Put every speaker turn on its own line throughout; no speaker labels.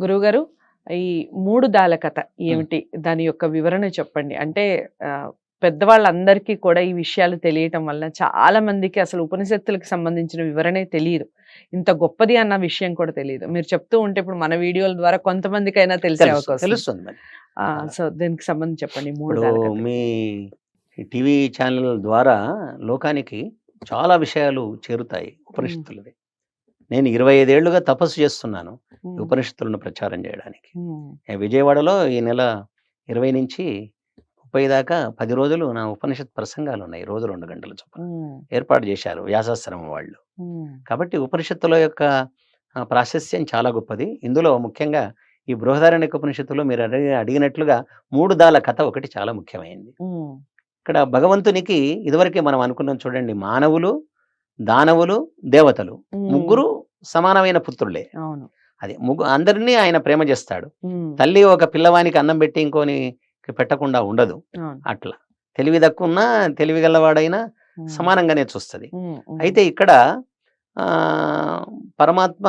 గురువుగారు ఈ మూడు దాల కథ ఏమిటి? దాని యొక్క వివరణ చెప్పండి. అంటే పెద్దవాళ్ళందరికీ కూడా ఈ విషయాలు తెలియటం వల్ల చాలా మందికి అసలు ఉపనిషత్తులకు సంబంధించిన వివరణే తెలియదు. ఇంత గొప్పది అన్న విషయం కూడా తెలియదు. మీరు చెప్తూ ఉంటే ఇప్పుడు మన వీడియోల ద్వారా కొంతమందికైనా తెలిసే
తెలుసు-
అవకాశం
తెలుస్తుంది
సో దీనికి సంబంధించి చెప్పండి. మూడు.
మీ టీవీ ఛానల్ ద్వారా లోకానికి చాలా విషయాలు చేరుతాయి ఉపనిషత్తులవి. నేను ఇరవై ఐదేళ్ళుగా తపస్సు చేస్తున్నాను ఉపనిషత్తులను ప్రచారం చేయడానికి. విజయవాడలో ఈ నెల ఇరవై నుంచి ముప్పై దాకా పది రోజులు నా ఉపనిషత్ ప్రసంగాలు ఉన్నాయి. రోజు రెండు గంటల చొప్పున ఏర్పాటు చేశారు వ్యాసాశ్రమం వాళ్ళు. కాబట్టి ఉపనిషత్తుల యొక్క ఆ, ప్రాశస్త్యం చాలా గొప్పది. ఇందులో ముఖ్యంగా ఈ బృహదారణ్యక ఉపనిషత్తులో మీరు అడిగి అడిగినట్లుగా మూడు దాల కథ ఒకటి చాలా ముఖ్యమైనది
ఉమ్,
ఇక్కడ భగవంతునికి ఇదివరకే మనం అనుకున్నాం చూడండి మానవులు దానవులు దేవతలు ముగ్గురు సమానమైన పుత్రులే.
అవును.
అది ముగ్గు అందరినీ ఆయన ప్రేమ చేస్తాడు. తల్లి ఒక పిల్లవానికి అన్నం పెట్టి ఇంకోని పెట్టకుండా ఉండదు. అట్లా. తెలివి దక్కున్నా తెలివి గలవాడైనా సమానంగానే చూస్తుంది. అయితే ఇక్కడ ఆ, పరమాత్మ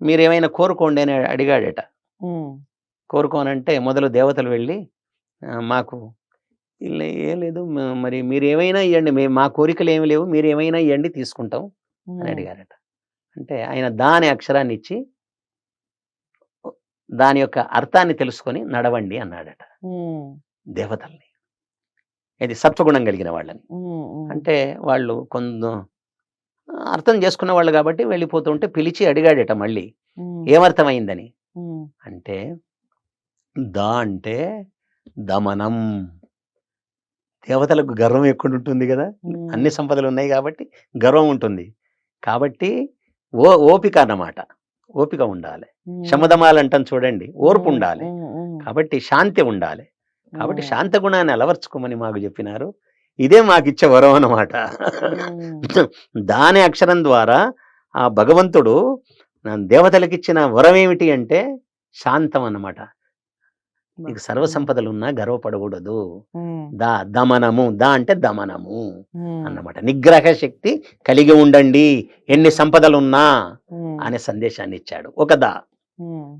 మీరేమైనా కోరుకోండి అని అడిగాడట. కోరుకోనంటే మొదలు దేవతలు వెళ్ళి "ఆ, మాకు ఇలా ఏం లేదు మరి మీరు ఏమైనా ఇవ్వండి మేము మా కోరికలు ఏమి లేవు. మీరు ఏమైనా ఇవ్వండి తీసుకుంటాం అని అడిగారట. అంటే ఆయన దాని అక్షరాన్ని ఇచ్చి దాని యొక్క అర్థాన్ని తెలుసుకొని నడవండి అన్నాడట. దేవతల్ని. ఇది సత్వగుణం కలిగిన వాళ్ళని. అంటే వాళ్ళు కొంత అర్థం చేసుకున్న వాళ్ళు కాబట్టి వెళ్ళిపోతుంటే పిలిచి అడిగాడట మళ్ళీ. ఏమర్థమైందని? అంటే దా అంటే దమనం. దేవతలకు గర్వం ఎక్కువ ఉంటుంది కదా. అన్ని సంపదలు ఉన్నాయి కాబట్టి గర్వం ఉంటుంది. కాబట్టి ఓ ఓపిక అన్నమాట. ఓపిక ఉండాలి. శమదమాలు అంటాం చూడండి ఓర్పు ఉండాలి. కాబట్టి శాంతి ఉండాలి. కాబట్టి శాంత గుణాన్ని అలవర్చుకోమని మాకు చెప్పినారు. ఇదే మాకు ఇచ్చే వరం అన్నమాట.
ఉమ్,
దాని అక్షరం ద్వారా ఆ భగవంతుడు నా దేవతలకు ఇచ్చిన వరం ఏమిటి అంటే శాంతం అన్నమాట. నీకు సర్వ సంపదలు ఉన్నా గర్వపడకూడదు. దా దమనము దా అంటే దమనము అన్నమాట. నిగ్రహ శక్తి కలిగి ఉండండి. ఎన్ని సంపదలున్నా
ఉమ్,
అనే సందేశాన్ని ఇచ్చాడు. ఒక దా.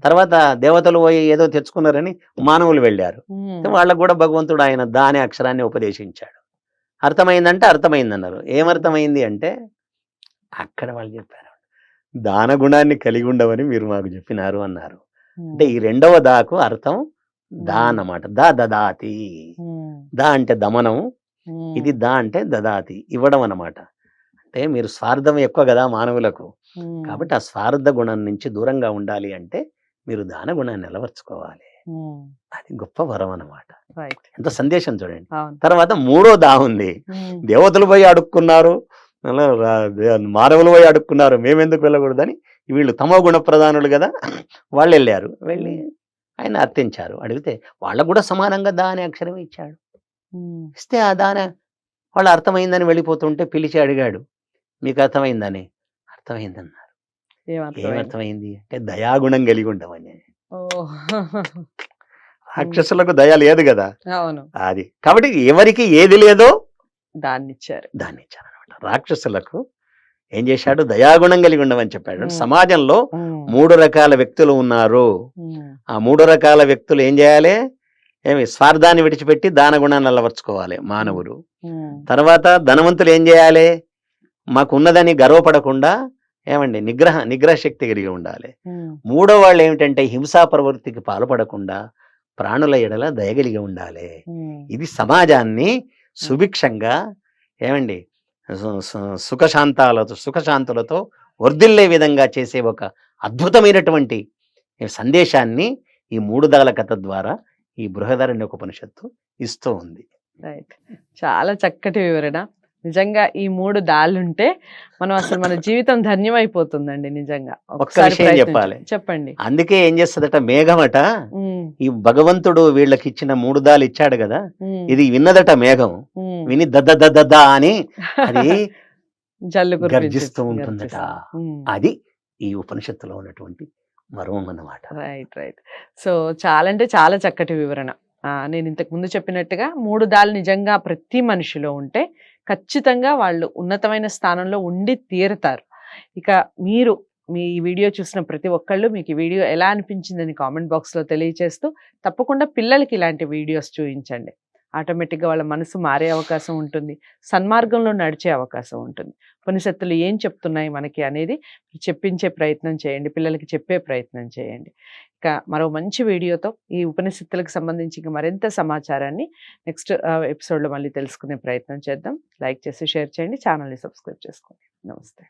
తర్వాత దేవతలు పోయి ఏదో తెచ్చుకున్నారని మానవులు వెళ్ళారు. వాళ్ళకు కూడా భగవంతుడు ఆయన దా అనే అక్షరాన్ని ఉపదేశించాడు. అర్థమైందంటే అర్థమైందన్నారు. ఏమర్థమైంది అంటే అక్కడ వాళ్ళు చెప్పారు. దాన గుణాన్ని కలిగి ఉండవని మీరు మాకు చెప్పినారు అన్నారు. అంటే ఈ రెండవ దాకు అర్థం దా అన్నమాట. దా దదాతి. దా అంటే దమనం. ఇది దా అంటే దదాతి. ఇవ్వడం అన్నమాట. అంటే మీరు స్వార్థం ఎక్కువ కదా మానవులకు. కాబట్టి ఆ స్వార్థ గుణం నుంచి దూరంగా ఉండాలి అంటే మీరు దాన గుణాన్ని నిలవర్చుకోవాలి అది గొప్ప వరం అన్నమాట.
రైట్.
ఎంత సందేశం చూడండి. తర్వాత మూడో దా ఉంది. దేవతలు పోయి అడుక్కున్నారు. మానవులు పోయి అడుక్కున్నారు. మేమెందుకు వెళ్ళకూడదని వీళ్ళు తమో గుణ ప్రధానులు కదా. వాళ్ళు వెళ్ళారు. వెళ్ళి ఆయన అర్థించారు. అడిగితే వాళ్ళకు కూడా సమానంగా దా అనే అక్షరం ఇచ్చాడు ఇస్తే ఆ దాన వాళ్ళు అర్థమైందని వెళ్ళిపోతుంటే పిలిచి అడిగాడు. మీకు అర్థమైందని. అర్థమైందన్నారు.
ఏమర్థమైంది?
అంటే దయాగుణం కలిగి ఉండమని.
ఓ
రాక్షసులకు దయ లేదు కదా.
అవును.
అది. కాబట్టి ఎవరికి ఏది లేదో
దాన్ని ఇచ్చారు.
దాన్ని ఇచ్చారనమాట రాక్షసులకు ఏం చేశాడు? దయాగుణం కలిగి ఉండమని చెప్పాడు. సమాజంలో మూడు రకాల వ్యక్తులు ఉన్నారు. ఆ మూడు రకాల వ్యక్తులు ఏం చేయాలి? ఏమి స్వార్థాన్ని విడిచిపెట్టి దాన గుణాన్ని అలవర్చుకోవాలి మానవులు. తర్వాత ధనవంతులు ఏం చేయాలి? మాకు ఉన్నదని గర్వపడకుండా ఏమండి? నిగ్రహ నిగ్రహ శక్తి కలిగి ఉండాలి. మూడో వాళ్ళు ఏమిటంటే హింసా ప్రవృత్తికి పాల్పడకుండా ప్రాణుల ఎడల దయగలిగి ఉండాలి. ఇది సమాజాన్ని సుభిక్షంగా ఏమండి? సుఖశాంతాలతో సుఖశాంతులతో వర్ధిల్లే విధంగా చేసే ఒక అద్భుతమైనటువంటి సందేశాన్ని ఈ మూడు దళ కథ ద్వారా ఈ బృహదారణ్య ఉపనిషత్తు ఇస్తూ ఉంది.
రైట్. చాలా చక్కటి వివరణ. నిజంగా ఈ మూడు దాళ్ళుంటే మనం అసలు మన జీవితం ధన్యమైపోతుందండి నిజంగా. ఒకసారి
విషయం. చెప్పాలి.
చెప్పండి.
అందుకే ఏం చేస్తుందట మేఘమట? ఈ భగవంతుడు వీళ్ళకి ఇచ్చిన మూడు దాలు ఇచ్చాడు కదా ఇది విన్నదట మేఘం. విని దద్ద దద్ద అని అది
జల్లు
గర్జిస్తూ ఉంటుందట. అది ఈ ఉపనిషత్తులో ఉన్నటువంటి మర్మం అన్నమాట
రైట్ రైట్. సో చాలా అంటే చాలా చక్కటి వివరణ. నేను ఇంతకు ముందు చెప్పినట్టుగా మూడు దాళ్ళు నిజంగా ప్రతి మనిషిలో ఉంటే ఖచ్చితంగా వాళ్ళు ఉన్నతమైన స్థానంలో ఉండి తీరుతారు. ఇక మీరు మీ ఈ వీడియో చూసిన ప్రతి ఒక్కళ్ళు మీకు ఈ వీడియో ఎలా అనిపించిందని కామెంట్ బాక్స్లో తెలియచేస్తూ తప్పకుండా పిల్లలకి ఇలాంటి వీడియోస్ చూపించండి ఆటోమేటిక్గా వాళ్ళ మనసు మారే అవకాశం ఉంటుంది. సన్మార్గంలో నడిచే అవకాశం ఉంటుంది. ఉపనిషత్తులు ఏం చెప్తున్నాయి మనకి అనేది చెప్పించే ప్రయత్నం చేయండి. పిల్లలకి చెప్పే ప్రయత్నం చేయండి. ఇక మరో మంచి వీడియోతో ఈ ఉపనిషత్తులకు సంబంధించి ఇంకా మరింత సమాచారాన్ని నెక్స్ట్ ఎపిసోడ్లో మళ్ళీ తెలుసుకునే ప్రయత్నం చేద్దాం. లైక్ చేసి షేర్ చేయండి. ఛానల్ని సబ్స్క్రైబ్ చేసుకోండి. నమస్తే.